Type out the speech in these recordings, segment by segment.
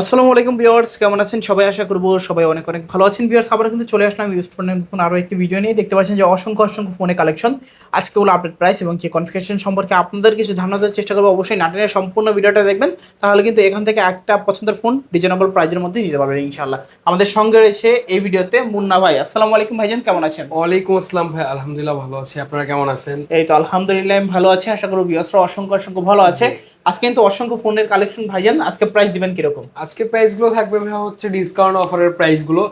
আসসালামু আলাইকুম ভিউয়ার্স কেমন আছেন? সবাই আশা করব সবাই অনেক অনেক ভালো আছেন। ভিউয়ার্স আবার কিন্তু চলে আসলাম ইউজ ফোনের নতুন আরও একটি ভিডিও নিয়ে। দেখতে পাচ্ছেন যে অসংখ্য অসংখ্য ফোনে কালেকশন আজকে হলো আপডেট প্রাইস এবং কি কনফিগারেশন সম্পর্কে আপনাদের কিছু ধারণা দেওয়ার চেষ্টা করব অবশ্যই নাটেনের সম্পূর্ণ ভিডিওটা দেখবেন। তাহলে কিন্তু এখান থেকে একটা পছন্দের ফোন রিজনেবল প্রাইজের মধ্যে নিতে পারবেন ইনশাল্লাহ আমাদের সঙ্গে রয়েছে এই ভিডিওতে মুন্না ভাই। আসসালামু আলাইকুম ভাইজান কেমন আছেন? ওয়ালাইকুম আসসালাম ভাই আলহামদুলিল্লাহ ভালো আছি। আপনারা কেমন আছেন? এই তো আলহামদুলিল্লাহ আমি ভালো আছি। আশা করব ভিউয়ার্সরা অসংখ্য অসংখ্য ভালো আছে। আজকে কিন্তু অসংখ্য ফোনের কালেকশন ভাইজান আজকে প্রাইস দিবেন কীরকম? আজকে প্রাইসগুলো থাকবে হচ্ছে ডিসকাউন্ট অফারের প্রাইসগুলো।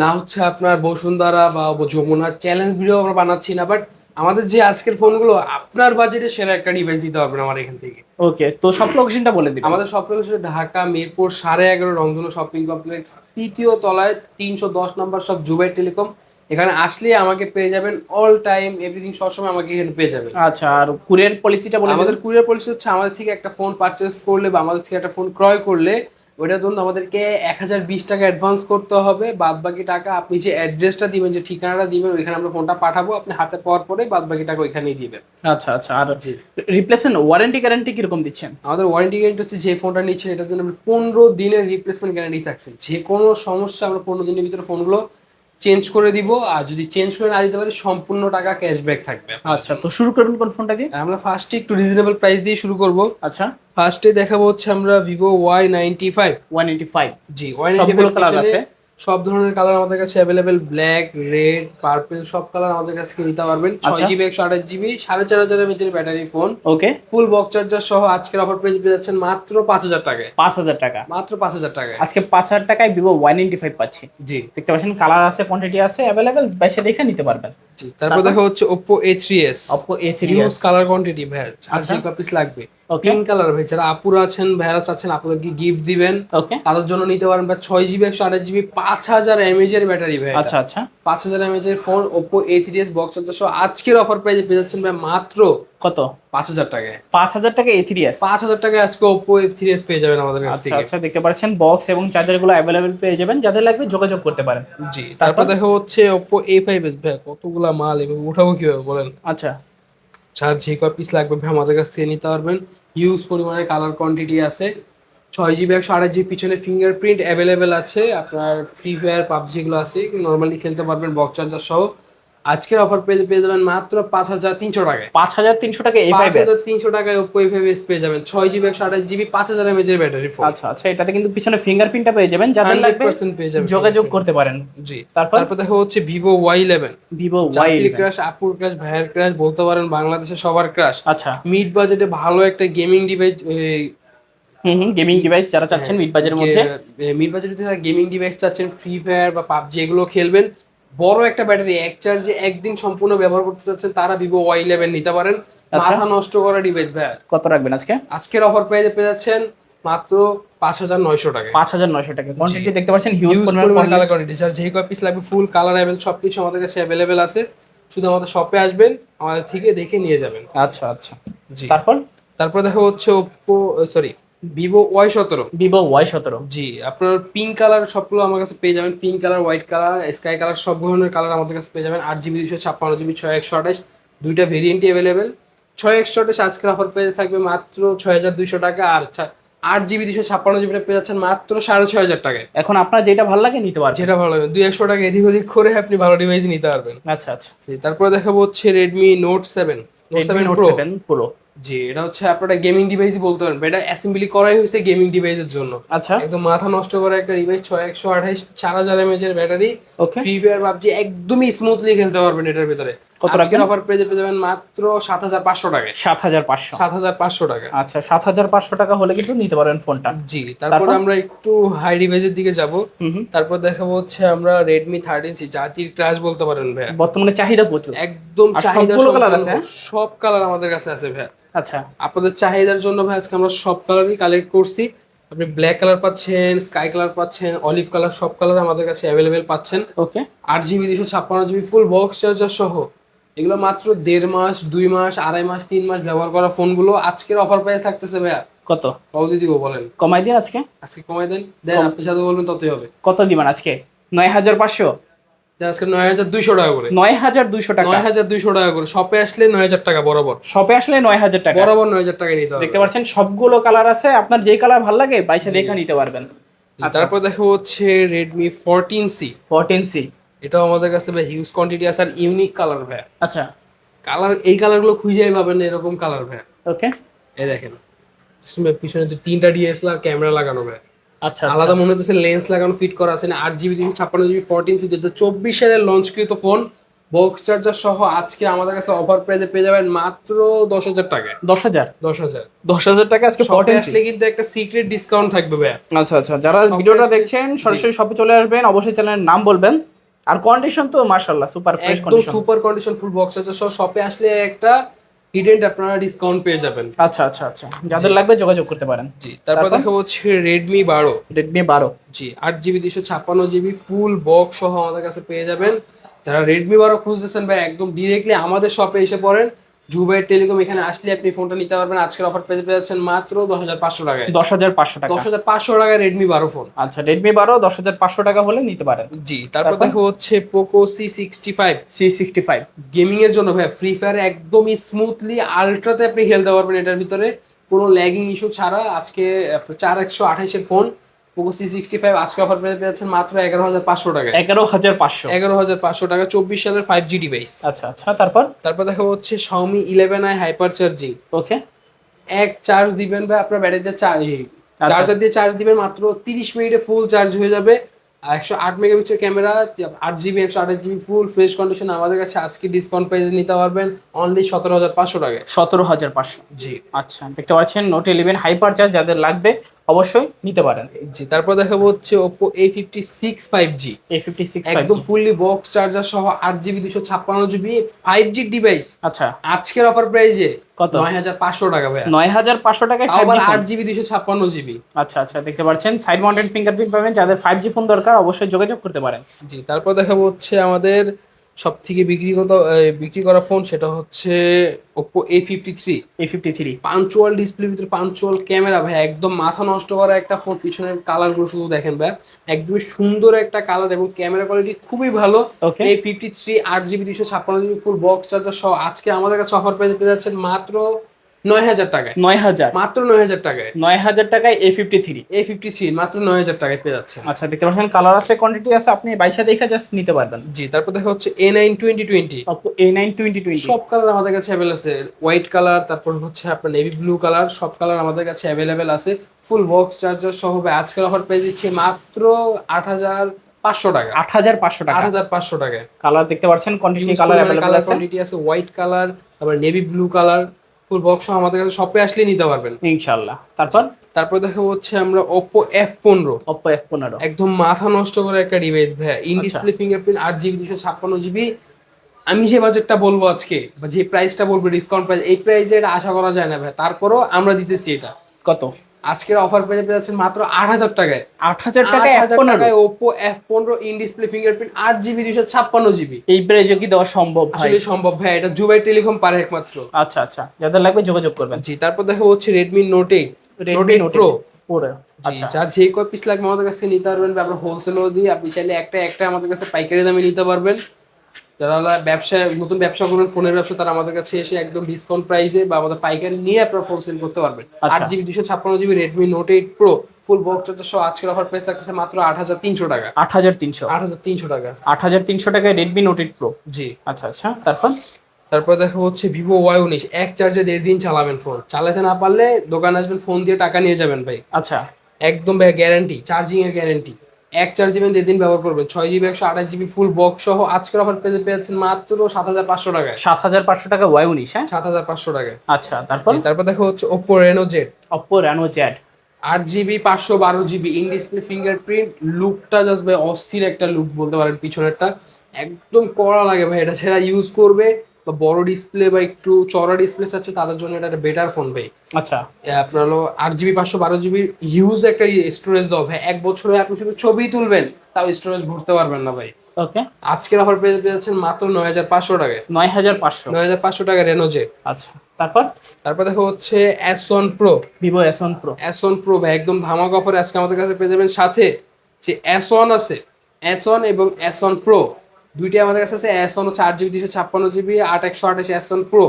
না হচ্ছে আপনার বসুন্ধরা বা যমুনা চ্যালেঞ্জ ভিডিও আমরা বানাচ্ছি না বাট আমাদের যে আজকের ফোনগুলো আপনার বাজেটে সেরা একটা ডিভাইস দিতে পারবেন আমার এখান থেকে। ওকে তো সব লোকেশনটা বলে দিবেন। আমাদের সব হচ্ছে ঢাকা মিরপুর সাড়ে এগারো রংধনু শপিং কমপ্লেক্স তৃতীয় তলায় তিনশো দশ নম্বর সব জুবাই টেলিকম। এখানে আসলে আমাকে পেয়ে যাবেন অল টাইম এভরিথিং সবসময় আমাকে এখানে পেয়ে যাবেন। আচ্ছা আর কুরিয়ার পলিসিটা বলে আমাদের কুরিয়ার পলিসি হচ্ছে আমাদের থেকে একটা ফোন পারচেস করলে বা আমাদের থেকে একটা ফোন ক্রয় করলে ওইটার জন্য আমাদেরকে এক হাজার বিশ টাকা অ্যাডভান্স করতে হবে বাদ বাকি টাকা আপনি যে অ্যাড্রেসটা দিবেন যে ঠিকানাটা দিবেন ওইখানে আমরা ফোনটা পাঠাবো আপনি হাতে পাওয়ার পরে বাদ বাকি টাকা ওইখানেই দিবেন। আচ্ছা আচ্ছা আর রিপ্লেসমেন্ট ওয়ারেন্টি গ্যারান্টি কীরকম দিচ্ছেন? আমাদের ওয়ারেন্টি গ্যারেন্টি হচ্ছে যে ফোনটা নিচ্ছেন এটার জন্য আমরা পনেরো দিনের রিপ্লেসমেন্ট গ্যারান্টি থাকছে। যে কোনো সমস্যা আমরা পনেরো দিনের ভিতরে ফোনগুলো চেঞ্জ করে দিব। আর যদি চেঞ্জ করে না দিতে পারি সম্পূর্ণ টাকা ক্যাশব্যাক থাকবে। আচ্ছা তো শুরু করবেন কোন ফোনটা দিয়ে আমরা ফার্স্টে একটু রিজনেবল প্রাইস দিয়ে শুরু করব। আচ্ছা। ফার্স্টে দেখাবো হচ্ছে আমরা Vivo Y ninety five one eighty five G Y সবগুলো কালার আছে। সব ধরনের কালার আমাদের কাছে অ্যাভেলেবেল ব্ল্যাক রেড পার্পল সব কালার আমাদের কাছ থেকে নিতে পারবেন। ছয় আচ্ছা। জিবি একশো আঠাশ জিবি সাড়ে চার হাজার এমএচের battery phone okay full box charger সহ আজকের অফার প্রাইস পেয়ে যাচ্ছেন মাত্র পাঁচ হাজার টাকায়। পাঁচ হাজার টাকা। মাত্র পাঁচ হাজার টাকায়। আজকে পাঁচ হাজার টাকায় ভিভো ওয়ান এইটি ফাইভ পাচ্ছি। জি। দেখতে পাচ্ছেন কালার আছে কোয়ান্টিটি আছে অ্যাভেলেবেল বাইসে দেখে নিতে পারবেন। জি তারপর? দেখা হচ্ছে Oppo A three S Oppo A three colour quantity ভাই। আচ্ছা। কপিস লাগবে। পিঙ্ক কালার ভাই যারা আপুরা আছেন ভাইরা চাচ্ছেন আপনাদেরকে গিফট দিবেন। ওকে তাদের জন্য নিতে পারেন বা ছয় জিবি একশো আঠাশ জিবি পাঁচ হাজার এমএজ এর ব্যাটারি ভাই আচ্ছা আচ্ছা। পাঁচ হাজার এমএচ এর phone Oppo A three S box সহ আজকের অফার প্রাইসে পেয়ে যাচ্ছেন ভাই মাত্র কত? পাঁচ হাজার টাকায়। পাঁচ হাজার টাকা এ থ্রি এস পাঁচ হাজার টাকায় আজকে ওপো এ থ্রি এস পেয়ে যাবেন আমাদের কাছ আচ্ছা থেকে। আচ্ছা দেখতে পাচ্ছেন বক্স এবং চার্জারগুলো অ্যাভেলেবেল পেয়ে যাবেন যাদের লাগবে যোগাযোগ করতে পারেন। জি তারপর? তারপর? দেখা হচ্ছে ওপো এ ফাইভ এস ভাই কতগুলা মাল এভাবে উঠাবো কীভাবে বলেন। আচ্ছা। যার যে কপিস লাগবে আমাদের কাছ থেকে নিতে পারবেন। হিউজ পরিমাণে কালার কোয়ান্টিটি আছে। ছয় জিবি একশো আড়াই জিবি পিছনে ফিঙ্গারপ্রিন্ট অ্যাভেলেবেল আছে। আপনার ফ্রি ফায়ার পাবজিগুলো আছে। নর্মালি খেলতে পারবেন বক্স চার্জার সহ। আজকের অফার পেয়ে পেয়ে যাবেন মাত্র পাঁচ হাজার তিনশো টাকায়। পাঁচ হাজার তিনশো টাকা পাঁচ হাজার তিনশো টাকায় ওপো এ ফাইভ এস পেয়ে যাবেন। ছয় জিবি একশো আঠাশ জিবি পাঁচ হাজার এমএচ এর ব্যাটারি ফোন আচ্ছা আচ্ছা এটাতে কিন্তু পিছনে ফিঙ্গার ফিঙ্গারপ্রিন্টটা পেয়ে যাবেন যাদের লাগবে পার্সেন্ট পেয়ে যাবেন যোগাযোগ করতে পারেন। জি। তারপর? তারপর দেখা হচ্ছে Vivo Y eleven Vivo Y crush আপুর ক্রাশ ভাইয়ের ক্রাশ বলতে পারেন বাংলাদেশের সবার ক্রাশ আচ্ছা। মিড বাজেটে ভালো একটা গেমিং ডিভাইস গেমিং ডিভাইস যারা চাচ্ছেন মিড বাজারের মধ্যে। মিড বাজেটে যারা গেমিং ডিভাইস চাচ্ছেন ফ্রি ফায়ার বা পাবজি এগুলো খেলবেন। বড় একটা ব্যাটারি এক চার্জে একদিন সম্পূর্ণ ব্যবহার করতে চাচ্ছেন তারা ভিভো ওয়াই ইলেভেন নিতে পারেন। আচ্ছা। মাথা নষ্ট করা ডিভাইস ভাই। কত রাখবেন আজকে? আজকের অফার পেয়ে পেয়ে যাচ্ছেন মাত্র পাঁচ হাজার নয়শো টাকা। পাঁচ হাজার নয়শো টাকা। কোয়ান্টিটি দেখতে পাচ্ছেন? হিউজ পরিমাণ কালার কোয়ান্টিটি যার যেই কপিস লাগবে ফুল কালার অ্যাভেল সবকিছু আমাদের কাছে অ্যাভেলেবেল আছে। শুধু আমাদের শপে আসবেন আমাদের থেকে দেখে নিয়ে যাবেন। আচ্ছা আচ্ছা। জি। তারপর? তারপর দেখা হচ্ছে ওপো সরি ভিভো ওয়াই সতেরো। ভিভো ওয়াই সতেরো। জি আপনার পিঙ্ক কালার সবগুলো আমার কাছে পেয়ে যাবেন। Pink colour white colour sky colour সব ধরনের কালার আমাদের কাছে পেয়ে যাবেন। আট জিবি দুশো ছাপ্পান্ন জিবি ছয় একশো আঠাশ দুইটা ভেরিয়েন্টই অ্যাভেলেবেল ছয় একশো আঠাশ আজকের অফার পেয়ে থাকবে মাত্র ছয় হাজার দুইশো টাকা। আর আট জিবি দুশো ছাপ্পান্ন জিবিটা পেয়ে যাচ্ছেন মাত্র সাড়ে ছয় হাজার টাকায়। এখন আপনার যেটা ভালো লাগে নিতে পারবেন। যেটা ভালো লাগবে দুই একশো টাকা এদিক ওদিক করে আপনি ভালো ডিভাইস নিতে পারবেন। আচ্ছা আচ্ছা। তারপরে দেখাবো হচ্ছে Redmi Note seven Pro G এটা হচ্ছে আপনারা গেমিং ডিভাইসই বলতে পারেন এটা অ্যাসেম্বলি করাই হয়েছে গেমিং ডিভাইসের জন্য। আচ্ছা। একদম মাথা নষ্ট করা একটা ডিভাইস ছয় একশো আঠাইশ চার হাজার এমএচ এর ব্যাটারি ফ্রি ফায়ার পাবজি একদমই স্মুথলি খেলতে পারবেন এটার ভিতরে। কত রাখবেন? অফার পেয়ে পেয়ে যাবেন মাত্র সাত হাজার পাঁচশো টাকায় সাত হাজার পাঁচশো। সাত হাজার পাঁচশো টাকা। আচ্ছা সাত হাজার পাঁচশো টাকা হলে কিন্তু নিতে পারবেন ফোনটা। জি তারপর? আমরা একটু হাই ডিভাইসের দিকে যাব। তারপর দেখাবো হচ্ছে আমরা রেডমি থার্টিন সি জাতির ক্রাশ বলতে পারেন ভাইয়া। বর্তমানে চাহিদা প্রচুর। একদম চাহিদা colour আছে? সব কালার আমাদের কাছে আছে ভাইয়া। আচ্ছা। আপনাদের চাহিদার জন্য ভাই আজকে আমরা সব কালারই কালেক্ট করছি। আপনি ব্ল্যাক কালার পাচ্ছেন স্কাই কালার পাচ্ছেন অলিভ কালার সব কালার আমাদের কাছে অ্যাভেলেবেল পাচ্ছেন। ওকে আট জিবি দুশো ছাপ্পান্ন জিবি ফুল বক্স চার্জার সহ এগুলো মাত্র দেড় মাস দুই মাস আড়াই মাস তিন মাস ব্যবহার করা ফোনগুলো আজকের অফার প্রাইস থাকতেছে ভাইয়া। কত? কত দিব বলেন। কমাই দিন আজকে? আজকে কমাই দেন দেন আপনি সাথে বলবেন ততই হবে। কত দিবেন আজকে? নয় হাজার পাঁচশো? যে আজকে নয় হাজার দুইশো টাকা করে। নয় হাজার দুইশো টাকা। নয় হাজার দুইশো টাকা করে। শপে আসলে নয় হাজার টাকা বরাবর। শপে আসলে নয় হাজার টাকা। বরাবর নয় হাজার টাকা নিতে হবে। দেখতে পাচ্ছেন সবগুলো কালার আছে। আপনার যেই কালার ভালো লাগে বাইসে দেখে নিতে পারবেন। তারপর দেখো হচ্ছে Redmi fourteen C fourteen C এটাও আমাদের কাছে ভাই হিউজ কোয়ান্টিটি আছে আর ইউনিক কালার ভাই। আচ্ছা। কালার এই কালারগুলো খুঁজেই পাবেন না এরকম কালার ভাই। ওকে এই দেখেন। পিছনে যে তিনটা ডিএসএলআর ক্যামেরা লাগানো ভাই। আচ্ছা আলাদা মনে হচ্ছে লেন্স লাগানো ফিট করা আছে না আট জিবি দুশো ছাপ্পান্ন জিবি ফোরটিন সি চব্বিশ সালের লঞ্চকৃত ফোন বক্স চার্জার সহ আজকে আমাদের কাছে অফার প্রাইজে পেয়ে যাবেন মাত্র দশ হাজার টাকায়। দশ হাজার? দশ হাজার। দশ হাজার টাকা আজকে শপে আসলে কিন্তু একটা সিক্রেট ডিসকাউন্ট থাকবে ভাই। আচ্ছা আচ্ছা। যারা ভিডিওটা দেখছেন সরাসরি শপে চলে আসবেন অবশ্যই চ্যানেলের নাম বলবেন। আর কন্ডিশন তো মাশাআল্লাহ super fresh condition super condition full box আছে। সব শপে আসলে একটা হিডেন আপনারা ডিসকাউন্ট পেয়ে যাবেন। আচ্ছা আচ্ছা আচ্ছা। যাদের লাগবে যোগাযোগ করতে পারেন। জি তারপর দেখো হচ্ছে রেডমি বারো। রেডমি বারো। জি আট জিবি দুশো ছাপ্পান্ন জিবি ফুল বক্স সহ আমাদের কাছে পেয়ে যাবেন। যারা রেডমি বারো খুঁজতেছেন ভাই একদম ডিরেক্টলি আমাদের শপে এসে পড়েন। জুবাই টেলিকম এখানে আসলে আপনি ফোনটা নিতে পারবেন। আজকের অফার পেয়ে পেয়ে যাচ্ছেন মাত্র দশ হাজার পাঁচশো টাকায়। দশ হাজার পাঁচশো টাকা। দশ হাজার পাঁচশো টাকায় রেডমি বারো ফোন আচ্ছা রেডমি বারো দশ হাজার পাঁচশো টাকা হলে নিতে পারেন। জি তারপর? দেখো হচ্ছে Poco C sixty five C sixty five gaming এর জন্য ভাই ফ্রি ফায়ার একদমই স্মুথলি আলট্রাতে আপনি খেলতে পারবেন এটার ভিতরে। কোনো ল্যাগিং ইস্যু ছাড়া আজকে চার একশো আঠাইশের phone Poco C sixty five আজকে অফার পেয়ে পেয়েছেন মাত্র এগারো হাজার পাঁচশো টাকায়। এগারো হাজার পাঁচশো। এগারো হাজার পাঁচশো টাকা চব্বিশ সালের ফাইভ জি ডিভাইস আচ্ছা আচ্ছা তারপর? তারপর দেখা হচ্ছে Xiaomi eleven i hyper charging okay এক চার্জ দিবেন বা আপনার ব্যাটারিতে আচ্ছা। চার্জার দিয়ে চার্জ দিবেন মাত্র তিরিশ মিনিটে ফুল চার্জ হয়ে যাবে। একশো আট মেগাপিক্সেল ক্যামেরা আট জিবি একশো আঠাশ জিবি ফুল ফ্রেশ কন্ডিশন আমাদের কাছে আজকে ডিসকাউন্ট পেয়ে নিতে পারবেন। অনলি সতেরো হাজার পাঁচশো টাকায়। সতেরো হাজার পাঁচশো। জি। আচ্ছা দেখতে পাচ্ছেন নোট ইলেভেন হাইপার চার্জ যাদের লাগবে অবশ্যই নিতে পারেন। জি তারপর দেখাবো হচ্ছে Oppo A fifty six five G A fifty six একদম ফুললি বক্স চার্জার সহ আট জিবি দুশো ছাপ্পান্ন জিবি ফাইভ জি ডিভাইস আচ্ছা। আজকের অফার প্রাইজে কত? নয় হাজার পাঁচশো টাকা ভাই নয় হাজার পাঁচশো টাকায় তাও আবার জি আট জিবি দুশো ছাপ্পান্ন জিবি আচ্ছা আচ্ছা দেখতে পাচ্ছেন। সাইড মাউন্টেড ফিঙ্গারপ্রিন্ট পাবেন। যাদের ফাইভ জি ফোন দরকার অবশ্যই যোগাযোগ করতে পারেন। জি তারপর দেখাবো হচ্ছে আমাদের সব থেকে বিক্রিগত বিক্রি করা ফোন সেটা হচ্ছে Oppo A fifty three A fifty three punctual ডিসপ্লের ভিতরে পাঞ্চুয়াল ক্যামেরা ভাই একদম মাথা নষ্ট করা একটা ফোন পিছনের কালার কালারগুলো শুধু দেখেন ভাই। একদমই সুন্দর একটা কালার এবং ক্যামেরা কোয়ালিটি খুবই ভালো। এই ফিফটি থ্রি আট জিবি দুশো ছাপ্পান্ন জিবি ফুল বক্স চার্জার সহ আজকে আমাদের কাছে অফার পেয়ে যাচ্ছেন মাত্র নয় হাজার টাকায়। নয় হাজার। মাত্র নয় হাজার টাকায়। নয় হাজার টাকায় A fifty three A fifty three মাত্র নয় হাজার টাকায় পেয়ে যাচ্ছেন। আচ্ছা দেখতে পাচ্ছেন কালার আছে কোয়ান্টিটি আছে আপনি বাইশা দেখে জাস্ট নিতে পারবেন। জি তারপর দেখা হচ্ছে A nine twenty twenty A nine twenty twenty সব কালার আমাদের কাছে অ্যাভেলেবল আছে। হোয়াইট কালার তারপর হচ্ছে আপনার নেভি ব্লু কালার সব কালার আমাদের কাছে অ্যাভেলেবেল আছে। ফুল বক্স চার্জার সহ আজকের অফার পেয়ে দিচ্ছে মাত্র আট হাজার পাঁচশো টাকা। আট হাজার পাঁচশো টাকা। আট হাজার পাঁচশো টাকা কালার দেখতে পাচ্ছেন কোয়ান্টিটি কালার অ্যাভেলেবল আছে। কোয়ান্টিটি আছে হোয়াইট কালার তারপর navy blue colour full box আমাদের কাছে শপে আসলে নিতে পারবেন। ইনশাআল্লাহ। তারপর? তারপর দেখো হচ্ছে আমরা এফ পনেরো। Oppo F পনেরো। একদম মাথা নষ্ট করে একটা ডিভাইস ভাই ইন। ডিসপ্লে ফিঙ্গারপ্রিন্ট আট জিবি দুশো ছাপ্পান্ন জিবি আমি যে বাজেটটা বলব আজকে বা যে প্রাইসটা বলব ডিসকাউন্ট প্রাইস এই প্রাইসে এটা আশা করা যায় না ভাই তারপরও আমরা দিতেছি এটা। কত? আজকের অফার পেয়ে পেয়ে যাচ্ছেন মাত্র আট হাজার টাকায়। আট হাজার আট টাকা F হাজার টাকায় ওপো এফ পনেরো ইন ডিসপ্লে ফিঙ্গারপ্রিন্ট আট জিবি দুশো ছাপ্পান্ন জিবি এই প্রাইজে কি দেওয়া সম্ভব ভাই? আসলে সম্ভব ভাই এটা জুবাই টেলিকম পারে একমাত্র। আচ্ছা আচ্ছা। যাদের লাগবে যোগাযোগ করবেন। জি তারপর দেখা হচ্ছে Redmi Note eight Redmi Note Pro. আচ্ছা। যে কয় পিস লাগবে আমাদের কাছে নিতে পারবেন। আপনার হোলসেলও দিয়ে আপনি চাইলে একটা একটা আমাদের কাছে পাইকারি দামে নিতে পারবেন। যারা ব্যবসা নতুন ব্যবসা করবেন ফোনের ব্যবসা তারা আমাদের কাছে এসে একদম ডিসকাউন্ট প্রাইসে বা আমাদের পাইকারি নিয়ে আপনারা ফোন হোলসেল করতে পারবেন। আচ্ছা। আট জিবি দুশো ছাপ্পান্ন GB Redmi Note eight Pro full box সহ আজকের অফার প্রাইস থাকছে মাত্র আট হাজার তিনশো টাকা। আট হাজার তিনশো। আট হাজার তিনশো টাকা। আট হাজার তিনশো টাকায় Redmi Note eight Pro G. আচ্ছা আচ্ছা তারপর? তারপর দেখা হচ্ছে ভিভো ওয়াই উনিশ এক চার্জে দেড় দিন চালাবেন ফোন চালাতে না পারলে দোকানে আসবেন ফোন দিয়ে টাকা নিয়ে যাবেন ভাই। আচ্ছা। একদম ভাই গ্যারান্টি চার্জিং এর গ্যারান্টি এক চার্জ দিবেন দিন ব্যবহার করবেন। ছয় জিবি একশো আঠাশ জিবি ফুল বক্স সহ আজকের অফার পেয়ে পেয়েছেন মাত্র সাত হাজার পাঁচশো টাকায়। সাত হাজার পাঁচশো টাকা ওয়াই উনিশ হ্যাঁ? সাত হাজার পাঁচশো টাকায়। আচ্ছা তারপর? তারপর দেখা হচ্ছে Oppo Reno Z Oppo Reno Z আট জিবি পাঁচশো বারো জিবি ইন ডিসপ্লে ফিঙ্গারপ্রিন্ট লুকটা জাস্ট ভাই অস্থির একটা লুক বলতে পারেন পিছনেরটা। একদম কড়া লাগে ভাই এটা ছেড়া ইউজ করবে বা বড় ডিসপ্লে বা একটু চড়া ডিসপ্লে চাচ্ছে তাদের জন্য এটা একটা বেটার ফোন ভাই। আচ্ছা। আপনার হলো আট জিবি পাঁচশো বারো জিবি হিউজ একটা স্টোরেজ দাও ভাই এক বছরে আপনি শুধু ছবি তুলবেন তাও স্টোরেজ ভরতে পারবেন না ভাই। ওকে আজকের অফার পেয়ে যাচ্ছেন মাত্র নয় হাজার পাঁচশো টাকায়। নয় হাজার পাঁচশো। নয় হাজার পাঁচশো টাকা রেনোজে আচ্ছা তারপর? তারপর দেখো হচ্ছে S one Pro Vivo S one Pro S one Pro ভাই একদম ধামাক অফারে আজকে আমাদের কাছে পেয়ে যাবেন। সাথে যে এস ওয়ান আছে এস ওয়ান এবং এস ওয়ান প্রো দুইটাই আমাদের কাছে আছে এস ওয়ান হচ্ছে আট জিবি দুশো ছাপ্পান্ন জিবি আট একশো আঠাশ এস ওয়ান প্রো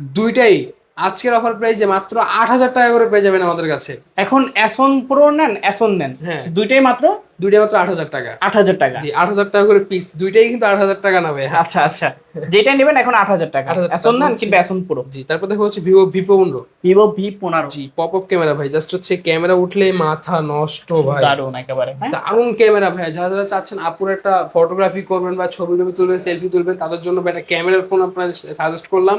দুইটাই আজকের অফার প্রাইসে মাত্র আট হাজার টাকা করে পেয়ে যাবেন আমাদের কাছে। এখন অ্যাসন প্রো নেন অ্যাসন নেন। হ্যাঁ। দুইটাই মাত্র দুইটা মাত্র আট হাজার টাকা। আট হাজার টাকা। জি আট হাজার টাকা করে পিস দুইটাই কিন্তু আট হাজার টাকা নেবে হ্যাঁ আচ্ছা আচ্ছা। যেটা নেবেন এখন আট হাজার টাকা। 8,000 অ্যাসন নেন টাকা। কিংবা অ্যাসন জি তারপর দেখো হচ্ছে ভিভো ভি পনেরো। ভিভো ভি পনেরো। জি পপ আপ ক্যামেরা ভাই জাস্ট হচ্ছে ক্যামেরা উঠলে মাথা নষ্ট ভাই। দারুণ একেবারে হ্যাঁ? দারুণ ক্যামেরা ভাই যারা যারা চাচ্ছেন আপুর একটা ফটোগ্রাফি করবেন বা ছবি টবি তুলবেন সেলফি তুলবেন তাদের জন্য একটা ক্যামেরার ফোন আপনার সাজেস্ট করলাম।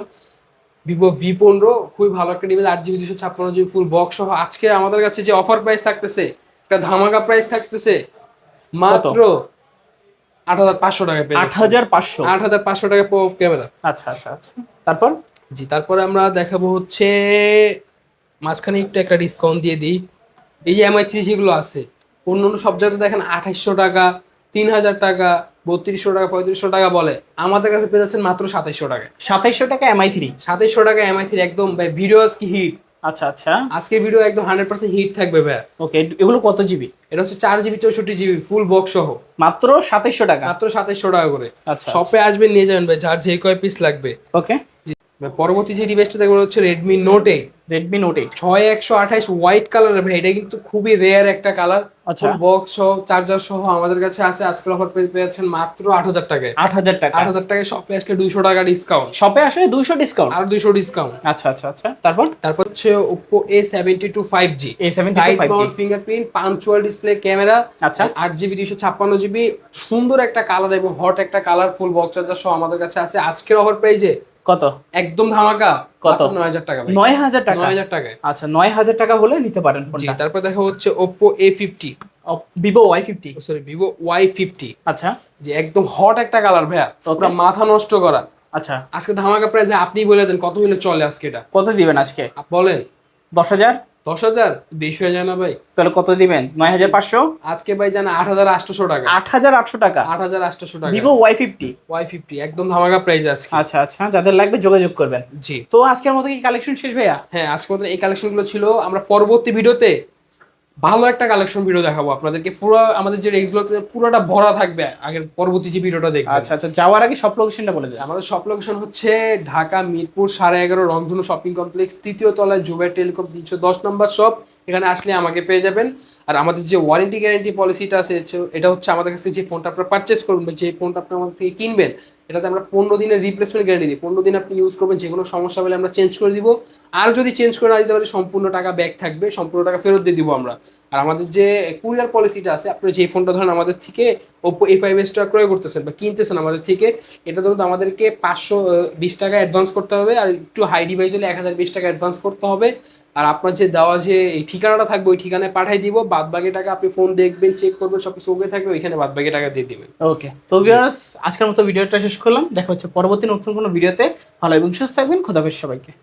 ভিভো ভি পনেরো খুবই ভালো একটা ডিভাইস আট জিবি দুশো ছাপ্পান্ন জিবি ফুল বক্স সহ। আজকে আমাদের কাছে যে অফার প্রাইস থাকতেছে একটা ধামাকা প্রাইস থাকতেছে মাত্র আট হাজার পাঁচশো টাকা আট হাজার পাঁচশো? আট হাজার পাঁচশো টাকা ক্যামেরা আচ্ছা আচ্ছা আচ্ছা। তারপর? জি তারপরে আমরা দেখাবো হচ্ছে মাঝখানে একটু একটা ডিসকাউন্ট দিয়ে দিই। এই যে এমআই থ্রি যেগুলো আছে অন্য অন্য সব জায়গাতে দেখেন আঠাইশশো টাকা তিন হাজার টাকা বত্রিশশো টাকা পঁয়ত্রিশশো টাকা বলে। আমাদের কাছে পেয়ে যাচ্ছেন মাত্র সাতাইশশো টাকা সাতাইশশো টাকা এমআই থ্রি সাতাইশশো টাকা এমআই থ্রি একদম ভাই ভিডিও আজকে হিট আচ্ছা আচ্ছা। আজকে ভিডিও একদম হান্ড্রেড পার্সেন্ট হিট থাকবে ভাইয়া। ওকে এগুলো কত জিবি এটা হচ্ছে চার জিবি চৌষট্টি জিবি ফুল বক্স সহ। মাত্র সাতাইশশো টাকা? মাত্র সাতাইশশো টাকা করে। আচ্ছা শপে আসবেন নিয়ে যাবেন ভাই যার যে কয় পিস লাগবে। ওকে পরবর্তী যে ডিভাইসটা দেখব হচ্ছে Redmi Note eight Redmi Note eight ছয় একশো আঠাইশ হোয়াইট কালারের ভাই এটা কিন্তু খুবই রেয়ার একটা কালার আচ্ছা। বক্স সহ চার্জার সহ আমাদের কাছে আছে। আজকের অফার পেয়েছেন মাত্র আট হাজার টাকায়। আট হাজার টাকা। আট হাজার টাকায় শপে আজকে দুইশো টাকা ডিসকাউন্ট শপে আসলে দুইশো ডিসকাউন্ট আর দুইশো ডিসকাউন্ট আচ্ছা আচ্ছা আচ্ছা। তারপর? তারপর হচ্ছে Oppo A seventy two five G A72 side 5G mount fingerprint punctual display camera আচ্ছা। আট জিবি দুইশো ছাপ্পান্ন জিবি সুন্দর একটা কালার এবং হট একটা কালার ফুল বক্স চার্জার সহ আমাদের কাছে আছে। আজকের অফার প্রাইজে কত? একদম ধামাকা কত? নয় হাজার টাকা নয় হাজার টাকা? নয় হাজার টাকায়। আচ্ছা নয় হাজার টাকা হলে নিতে পারেন ফোনটা। তারপর দেখা হচ্ছে Oppo A fifty Vivo Y fifty sorry Vivo Y fifty আচ্ছা। যে একদম হট একটা কালার ভাইয়া। পুরো মাথা নষ্ট করা। আচ্ছা। আজকে ধামাকা প্রাইস আপনি বলে দেন কত হলে চলে আজকে এটা? কত দিবেন আজকে? বলেন। দশ হাজার? দশ হাজার? বেশি হয়ে যায় না ভাই। তাহলে কত দিবেন? নয় হাজার পাঁচশো? আজকে ভাই জানা আট হাজার আটশো টাকা। আট হাজার আটশো টাকা। আট হাজার আটশো টাকা। Vivo Y fifty. Y fifty একদম ধামাকা প্রাইস আছে আচ্ছা আচ্ছা যাদের লাগবে যোগাযোগ করবেন। জি। তো আজকের মতো কি কালেকশন শেষ ভাইয়া? হ্যাঁ আজকে মতো এই কালেকশনগুলো ছিল। আমরা পরবর্তী ভিডিওতে ভালো একটা কালেকশন ভিডিও দেখাবো আপনাদেরকে। পুরো আমাদের যে রেক্সগুলোতে পুরোটা ভরা থাকবে আগের পরবর্তী যে ভিডিওটা দেখবেন। আচ্ছা আচ্ছা যাওয়ার আগে সব লোকেশনটা বলে দেন। আমাদের শপ লোকেশন হচ্ছে ঢাকা মিরপুর সাড়ে এগারো রংধনু শপিং কমপ্লেক্স তৃতীয় তলায় জুবাই টেলিকম তিনশো দশ নম্বর শপ এখানে আসলে আমাকে পেয়ে যাবেন। আর আমাদের যে ওয়ারেন্টি গ্যারেন্টি পলিসিটা আছে এটা হচ্ছে আমাদের কাছ থেকে যে ফোনটা আপনারা পারচেস করবেন যে ফোনটা আপনি আমাদের থেকে কিনবেন এটাতে আমরা পনেরো দিনের রিপ্লেসমেন্ট গ্যারেন্টি দিই। পনেরো দিন আপনি ইউজ করবেন যে কোনো সমস্যা হলে আমরা চেঞ্জ করে দিব। আর যদি চেঞ্জ করে না দিতে পারি, সম্পূর্ণ টাকা ব্যাক থাকবে, সম্পূর্ণ টাকা ফেরত দিয়ে দিব আমরা। আর আমাদের যে কুরিয়ার পলিসিটা আছে, আপনি যে ফোনটা ধরেন আমাদের থেকে ওপো এ ফাইভ এসটা ক্রয় করতেছেন বা কিনতেছেন আমাদের থেকে, এটা ধরুন আমাদেরকে পাঁচশো বিশ টাকা অ্যাডভান্স করতে হবে, আর একটু হাই ডিভাইস হলে এক হাজার বিশ টাকা অ্যাডভান্স করতে হবে। আর আপনার যে দেওয়া যে এই ঠিকানাটা থাকবে, ওই ঠিকানায় পাঠিয়ে দিব বাদ বাকি টাকা আপনি ফোন দেখবেন চেক করবেন, সব কিছু ওকে থাকবে ওইখানে বাদ বাকি টাকা দিয়ে দিবেন। ওকে তো ভিউয়ার্স আজকের মতো ভিডিওটা শেষ করলাম। দেখা হচ্ছে পরবর্তী নতুন কোনো ভিডিওতে। ভালো এবং সুস্থ থাকবেন, খোদাফেজ সবাইকে।